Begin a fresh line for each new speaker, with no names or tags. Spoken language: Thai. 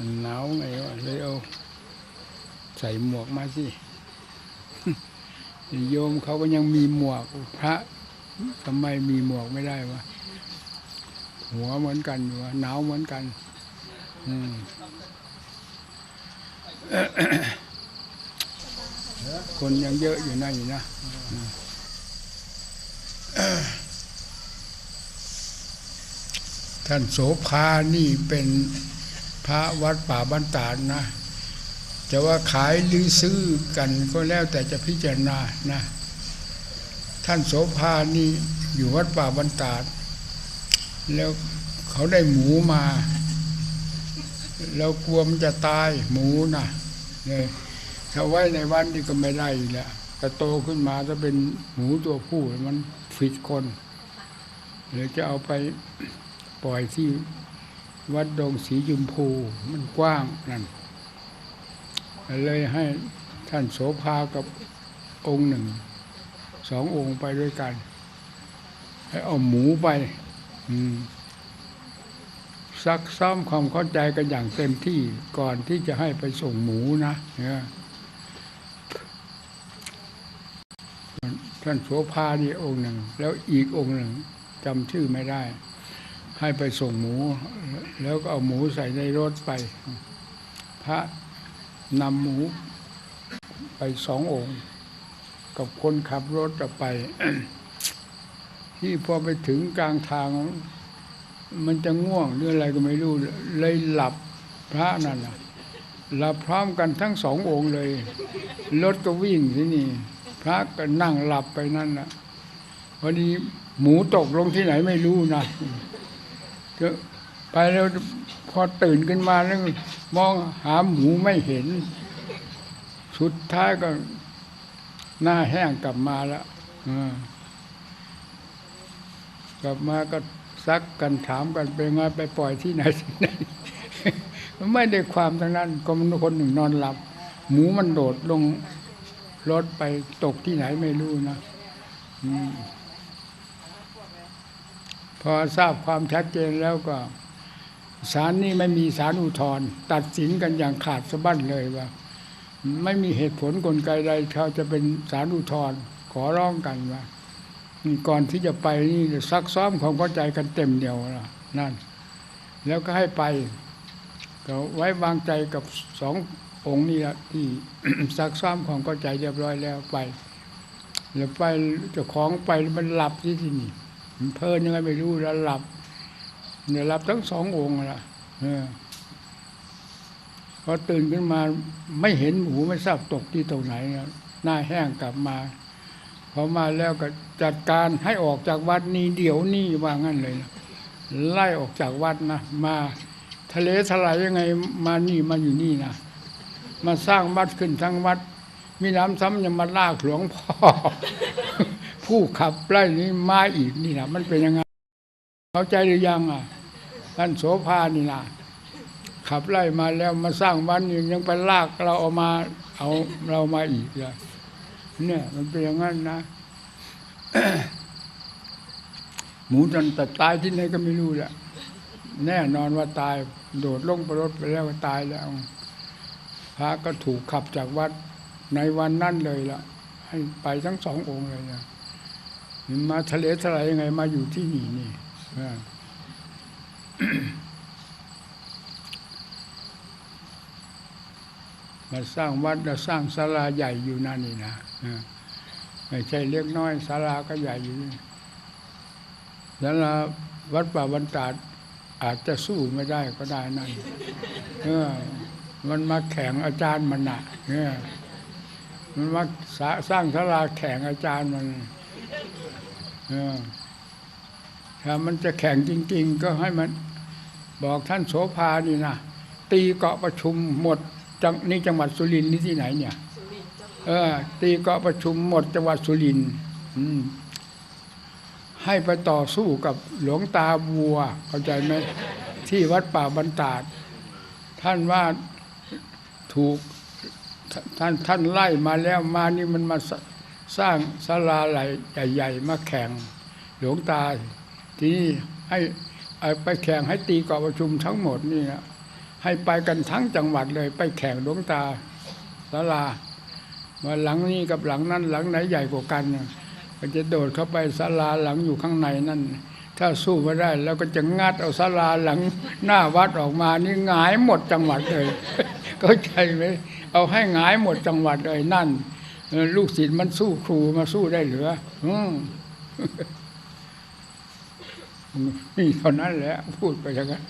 มันหนาวไงวะเลยเอาใส่หมวกมาสิโยมเขาก็ยังมีหมวกพระทำไมมีหมวกไม่ได้วะหัวเหมือนกันอยู่วะหนาวเหมือนกัน อืมคนยังเยอะอยู่นะอยู่นะท่านโสภานี่เป็น พระวัดป่าบ้านตาดนะจะว่าขายหรือซื้อกันก็แล้วแต่จะพิจารณานะ ท่านโสภานี่อยู่วัดป่าบรรดาด แล้วเขาได้หมูมา แล้วกลัวมันจะตายหมูนะเนี่ยถ้าไว้ในวันนี่ก็ไม่ได้แล้วแต่โตขึ้นมาถ้าเป็นหมูตัวผู้มันผิดคนหรือจะเอาไปปล่อยที่ วัดดงสีจุมพูมันกว้างนั่นเลยให้ท่านโสภากับองค์หนึ่งสององค์ไปด้วยกัน ให้เอาหมูไปซักซ้อมความเข้าใจกันอย่างเต็มที่ก่อนที่จะให้ไปส่งหมูนะเนี่ยท่านโสภานี่องค์หนึ่ง แล้วอีกองค์หนึ่งจำชื่อไม่ได้ ให้ไปส่งหมู แล้วก็เอาหมูใส่ในรถไป พระนำหมูไปสององค์ กับคนขับรถจะไป ที่พอไปถึงกลางทาง มันจะง่วงหรืออะไรก็ไม่รู้ เลยหลับพระนั่นนะหลับพร้อมกันทั้งสององค์เลย รถก็วิ่งที่นี่ พระก็นั่งหลับไปนั่นน่ะพอดีหมูตกลงที่ไหนไม่รู้นะ ไปแล้วพอตื่นขึ้นมาแล้วมองหาหมูไม่เห็น สุดท้ายก็หน้าแห้งกลับมาแล้วกลับมาก็ซักกันถามกันไปไงไปปล่อยที่ไหนที่ไหนไม่ได้ความทั้งนั้นก็มันคนหนึ่งนอนหลับ หมูมันโดดลงรถไปตกที่ไหนไม่รู้นะอืม พอทราบความชัดเจนแล้วก็ศาลนี่ไม่มีศาลอุทธรณ์ตัดสินกันอย่างขาดสะบั้นเลยว่า ไม่มีเหตุผลกลไกใดเขาจะเป็นศาลอุทธรณ์ขอร้องกันว่าก่อนที่จะไปนี่ซักซ้อมความเข้าใจกันเต็มเดียวนะนั่น แล้วก็ให้ไปก็ไว้วางใจกับสององค์นี่ละที่ซักซ้อมความเข้าใจเรียบร้อยแล้วไปแล้วไปเจ้าของไปมันหลับที่ที่นี่ เพลินยังไงไม่รู้แล้วหลับเนี่ยหลับทั้งสององค์ละออพอตื่นขึ้นมาไม่เห็นหมูไม่ทราบตกที่ตรงไหนนะหน้าแห้งกลับมาพอมาแล้วก็จัดการให้ออกจากวัดนี้เดี๋ยวนี้ว่างั้นเลยนะไล่ออกจากวัดนะมาทะเลทลายยังไงมานี่มาอยู่นี่นะมาสร้างวัดขึ้นทั้งวัด มีน้ำซ้ำยังมาลากหลวงพ่อ ผู้ขับไล่นี้มาอีกนี่นะมันเป็นยังไงเข้าใจหรือยังอะท่านโสภานี่นะขับไล่มาแล้วมาสร้างบ้านนี่ยังไปลากเราเอามาเอาเรามาอีกเลยเนี่ย มันเป็นอย่างนั้นนะหมูจนแต่ตายที่ไหนก็ไม่รู้แหละแน่นอนว่าตาย โดดลงไปรถไปแล้วตายแล้ว พระก็ถูกขับจากวัดในวันนั้นเลยละให้ไปทั้งสององค์เลยนะ มาทะเลทลายยังไงมาอยู่ที่นี่นี่มาสร้างวัดและสร้างศาลาใหญ่อยู่นั่นนี่นะไม่ใช่เล็กน้อยศาลาก็ใหญ่อยู่นี่ศาลาวัดป่าบรรดาดอาจจะสู้ไม่ได้ก็ได้นั่นเออมันมาแข่งอาจารย์มันน่ะเนี่ยมันมาสร้างศาลาแข่งอาจารย์มัน ถ้ามันจะแข่งจริง ๆ ก็ให้มันบอกท่านโสภานี่นะตีเกาะประชุมหมดจังนี่จังหวัดสุรินทร์นี่ที่ไหนเนี่ยเออ ตีเกาะประชุมหมดจังหวัดสุรินทร์อืมให้ไปต่อสู้กับหลวงตาบัว เข้าใจไหมที่วัดป่าบรรดาดท่านว่าถูกท่านท่านไล่มาแล้วมานี่มันมา สร้างศาลาใหญ่ๆมาแข่งหลวงตาทีนี้ให้ไปแข่งให้ตีกาะประชุมทั้งหมดนี่นะให้ไปกันทั้งจังหวัดเลย ไปแข่งหลวงตาศาลาว่าหลังนี้กับหลังนั้นหลังไหนใหญ่กว่ากันก็จะโดดเข้าไปศาลาหลังอยู่ข้างในนั่น ถ้าสู้ไม่ได้แล้วก็จะงัดเอาศาลาหลังหน้าวัดออกมานี่หงายหมดจังหวัดเลยเข้าใจไหมเอาให้หงายหมดจังหวัดเลยนั่น ลูกศิษย์มันสู้ครูมาสู้ได้เหรืออืมมีเท่านั้นแหละ พูดไปอย่างนั้น